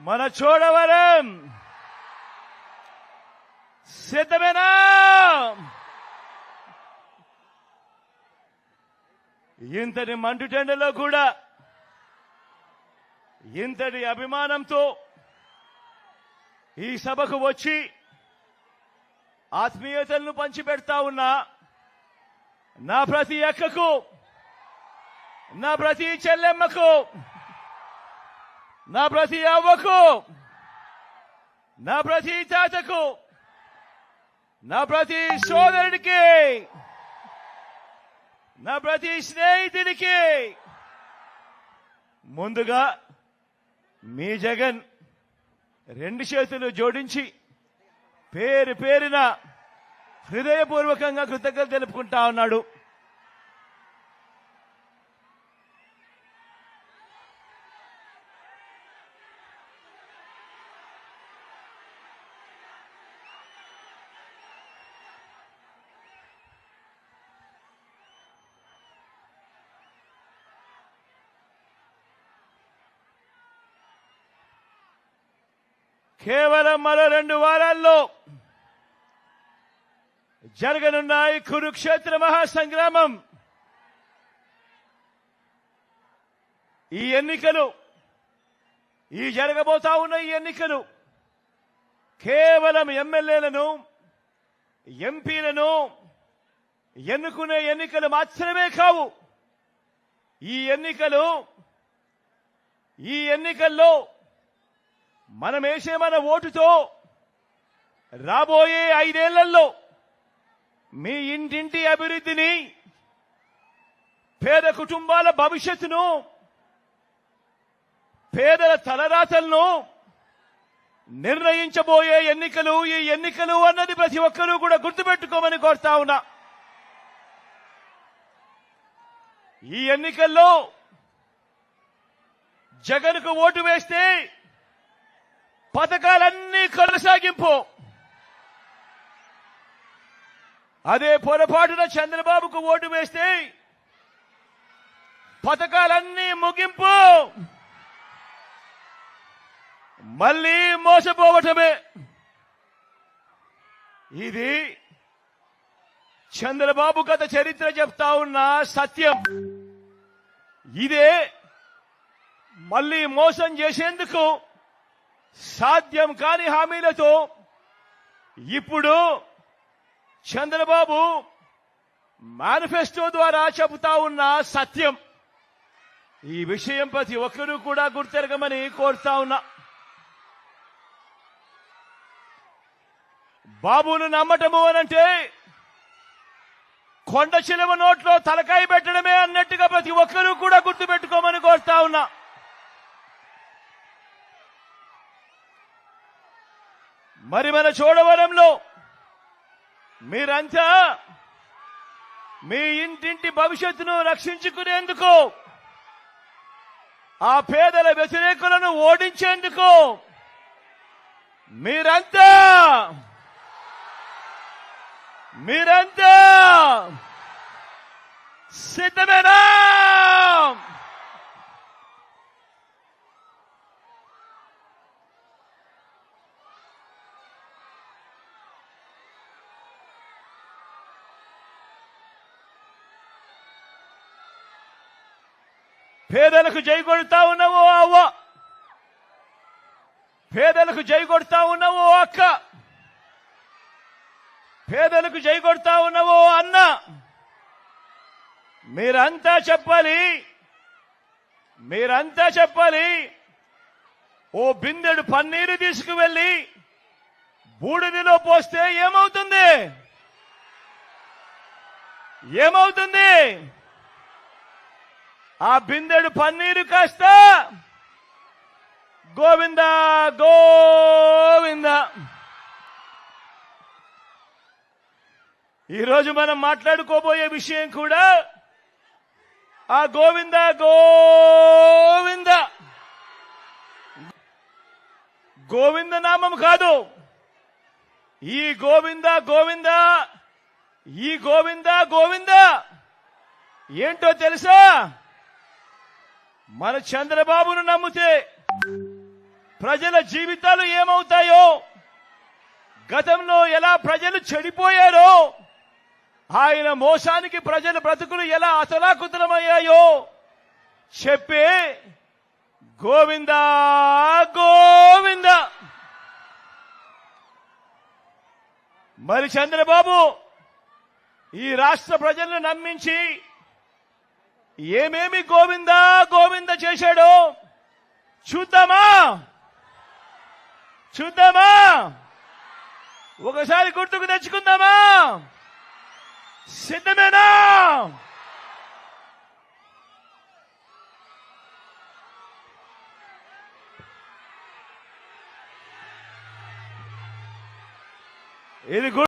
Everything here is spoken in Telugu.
మన చూడవరం. సిద్ధమేనా? ఇంతటి మండుటెండలో కూడా ఇంతటి అభిమానంతో ఈ సభకు వచ్చి ఆత్మీయతలను పంచిపెడతా ఉన్నా నా ప్రతి అక్కకు నా ప్రతి చెల్లెమ్మకు నా ప్రతి అవ్వకు నా ప్రతి తాతకు నా ప్రతి సోదరుడికి నా ప్రతి స్నేహితుడికి ముందుగా మీ జగన్ రెండు చేతులు జోడించి పేరు పేరున హృదయపూర్వకంగా కృతజ్ఞతలు తెలుపుకుంటా ఉన్నాడు. కేవలం మరో రెండు వారాల్లో జరగనున్న ఈ కురుక్షేత్ర మహాసంగ్రామం. ఈ ఎన్నికలు ఈ జరగబోతా ఉన్న ఈ ఎన్నికలు కేవలం ఎమ్మెల్యేలను ఎంపీలను ఎన్నుకునే ఎన్నికలు మాత్రమే కావు. ఈ ఎన్నికలు ఈ ఎన్నికల్లో మనమేసే మన ఓటుతో రాబోయే ఐదేళ్ళలో మీ ఇంటింటి అభివృద్ధిని పేద కుటుంబాల భవిష్యత్తును పేదల తలరాతలను నిర్ణయించబోయే ఎన్నికలు ఈ ఎన్నికలు అన్నది ప్రతి ఒక్కరూ కూడా గుర్తుపెట్టుకోమని కోరుతా ఉన్నా. ఈ ఎన్నికల్లో జగన్కు ఓటు వేస్తే పథకాలన్నీ కొనసాగింపు. అదే పొరపాటున చంద్రబాబుకు ఓటు వేస్తే పథకాలన్నీ ముగింపు. మళ్ళీ మోసపోవటమే. ఇది చంద్రబాబు గత చరిత్ర చెప్తా ఉన్న సత్యం. ఇదే మళ్ళీ మోసం చేసేందుకు సాధ్యం కాని హామీలతో ఇప్పుడు చంద్రబాబు మేనిఫెస్టో ద్వారా చెబుతా ఉన్న సత్యం. ఈ విషయం ప్రతి ఒక్కరూ కూడా గుర్తెరగమని కోరుతా ఉన్నా. బాబును నమ్మటము అనంటే కొండ చిలువ నోట్లో తలకాయ పెట్టడమే అన్నట్టుగా ప్రతి ఒక్కరూ కూడా గుర్తుపెట్టుకోమని కోరుతా ఉన్నా మరి మన చూడవరంలో మీరంతా మీ ఇంటింటి భవిష్యత్తును రక్షించుకునేందుకు ఆ పేదల వ్యతిరేకులను ఓడించేందుకు మీరంతా మీరంతా సిద్ధమేనా? పేదలకు జై ఉన్నావు అవ్వ. పేదలకు జై ఉన్నావు అక్క. పేదలకు జై ఉన్నావు అన్న. మీరంతా చెప్పాలి. మీరంతా చెప్పాలి. ఓ బిందెడు పన్నీరు తీసుకువెళ్ళి బూడిదిలో పోస్తే ఏమవుతుంది? ఏమవుతుంది? ఆ బిందెడు పన్నీరు కాస్త. గోవింద గోవింద. ఈరోజు మనం మాట్లాడుకోబోయే విషయం కూడా ఆ గోవింద గోవింద. గోవింద నామం కాదు. ఈ గోవింద గోవింద. ఈ గోవింద గోవింద. ఏంటో తెలుసా? మన చంద్రబాబును నమ్మితే ప్రజల జీవితాలు ఏమవుతాయో గతంలో ఎలా ప్రజలు చెడిపోయారో ఆయన మోసానికి ప్రజల బ్రతుకులు ఎలా అతలాకుతలమయ్యాయో చెప్పే గోవింద గోవింద. మరి చంద్రబాబు ఈ రాష్ట్ర ప్రజలను నమ్మించి ఏమేమి గోవింద గోవింద చేశాడో? చూద్దామా? చూద్దామా? ఒకసారి గుర్తుకు తెచ్చుకుందామా? సిద్ధమేనా? ఇది గు-